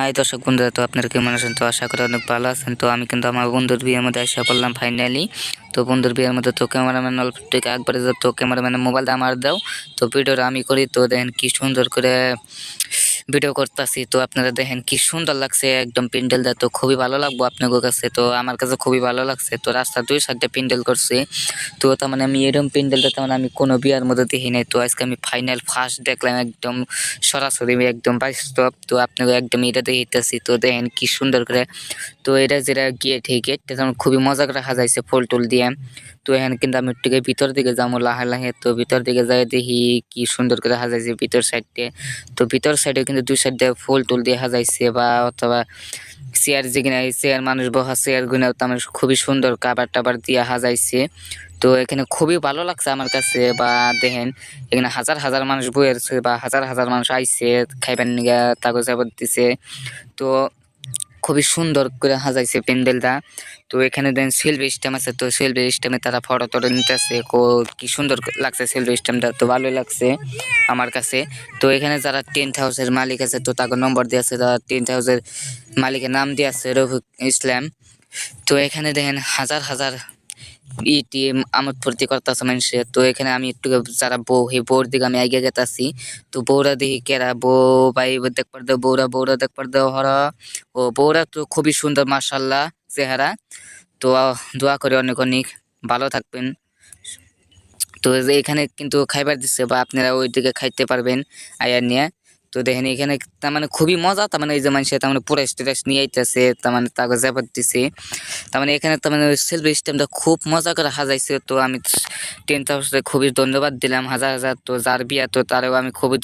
High দর্শক বন্ধুরা, তো আপনারা কেমন আছেন? তো আশা করি অনেক ভালো আছেন। তো আমি কিন্তু আমার বন্ধুর বিয়ের মধ্যে এসে পড়লাম ফাইনালি তো বন্ধুর বিয়ের মধ্যে তো ক্যামেরাম্যান অল্প থেকে একবারে তো ক্যামেরাম্যানের মোবাইলটা আমার দাও। তো ভিডিওটা আমি করি, তো দেখেন কি সুন্দর করে ভিডিও করতেছি, তো আপনারা দেখেন কি সুন্দর লাগছে, একদম প্যান্ডেলটা তো খুবই ভালো লাগবো আপনাদের কাছে, তো আমার কাছে খুবই ভালো লাগছে, তো রাস্তা দুই সাইডে প্যান্ডেল করছে, তো তার মানে আমি এরকম প্যান্ডেলটা তার মানে আমি কোনো বিয়ার মধ্যে দেখি নাই, তো আজকে আমি ফাইনাল ফার্স্ট দেখলাম একদম সরাসরি একদম বাস্তব তো আপনাকে একদম এটা দেখাইতেছি, তো দেখেন কি সুন্দর করে, তো এটা যেটা গেট, এই গেটটা যেমন খুবই মজা করে সাজাইছে ফুল টুল দিয়ে তো এখানে কিন্তু আমি একটু ভিতর দিকে যাব, লাহে লাহে। তো ভিতর দিকে যাই দেখি কি সুন্দর করে সাজাইছে ভিতর সাইডে। তো ভিতর সাইডে কিন্তু দুই সাইডে ফুল টুল দিয়ে সাজাইছে বা অথবা চেয়ার যেখানে চেয়ার মানুষ বহা চেয়ারগুলো তেমন খুবই সুন্দর কাবার টাবার দিয়ে সাজাইছে। তো এখানে খুবই ভালো লাগছে আমার কাছে বা দেখেন, এখানে হাজার হাজার মানুষ বইয়েছে বা হাজার হাজার মানুষ আইছে, খাইবার নিগা কাগজ আবার দিছে। তো খুবই সুন্দর করে হাজাইছে প্যান্ডেলটা। তো এখানে দেন সেলফি স্ট্যাম্প আছে, তো সেলফি স্ট্যামে তারা ফটো টটো নিতেছে। কো, কি সুন্দর লাগছে সেলফি স্টেমটা তো ভালোই লাগছে আমার কাছে। তো এখানে যারা টেন্ট হাউসের মালিক আছে, তো তাকে নম্বর দিয়ে আছে, তারা টেন্ট হাউসের মালিকের নাম দিয়ে আছে রফিক ইসলাম। তো এখানে দেখেন হাজার হাজার ইটি আমোদ ফুর্তি করতেছে মানুষে। তো এখানে আমি একটু যারা বউ সেই বউর দিকে আমি আগে গেতাছি। তো বউরা দেখি কেরা বউ, ভাই দেখবার দেও বউরা বউরা দেখবার দেও হরা। ও বউরা তো খুবই সুন্দর মার্শাল্লাহ চেহারা। তো দোয়া করে অনেক অনেক, ভালো থাকবেন। তো এখানে কিন্তু খাইবার দিচ্ছে বা আপনারা ওই দিকে খাইতে পারবেন, আয়ার নিয়ে। তো দেখেন এখানে তার মানে খুবই মজা, তার মানে এই যে মানুষের তার মানে পুরো স্টেটাস নিয়ে আইতেছে, তার মানে তাকে জাপাত দিছে। তার মানে এখানে তার মানে সেলফি সিস্টেমটা খুব মজা করে হাজাইছে তো আমি টেন থাউজেন্ডে খুবই ধন্যবাদ দিলাম হাজার হাজার। তো যার বিয়া, তো তারও আমি খুবই